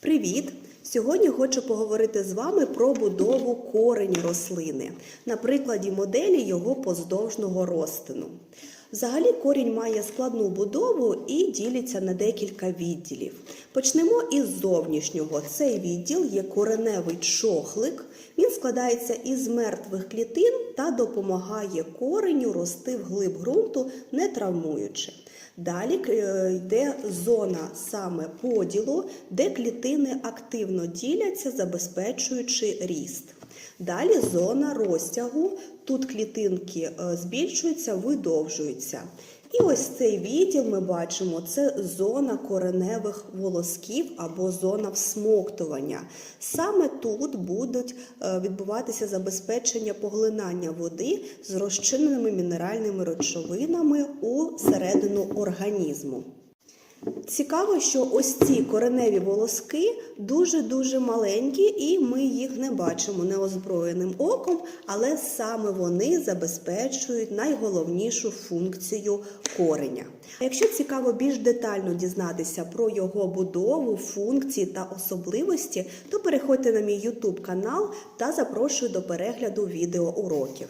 Привіт! Сьогодні хочу поговорити з вами про будову корені рослини на прикладі моделі його поздовжного розтину. Взагалі корінь має складну будову і ділиться на декілька відділів. Почнемо із зовнішнього. Цей відділ є кореневий чохлик. Він складається із мертвих клітин та допомагає кореню рости вглиб ґрунту, не травмуючи. Далі е, йде зона саме поділу, де клітини активно діляться, забезпечуючи ріст. Далі зона розтягу. Тут клітинки е, збільшуються, видовжуються. І ось цей відділ ми бачимо, це зона кореневих волосків або зона всмоктування. Саме тут будуть е, відбуватися забезпечення поглинання води з розчиненими мінеральними речовинами у середину організму. Цікаво, що ось ці кореневі волоски дуже-дуже маленькі, і ми їх не бачимо неозброєним оком, але саме вони забезпечують найголовнішу функцію кореня. Якщо цікаво більш детально дізнатися про його будову, функції та особливості, то переходьте на мій YouTube канал та запрошую до перегляду відеоуроків.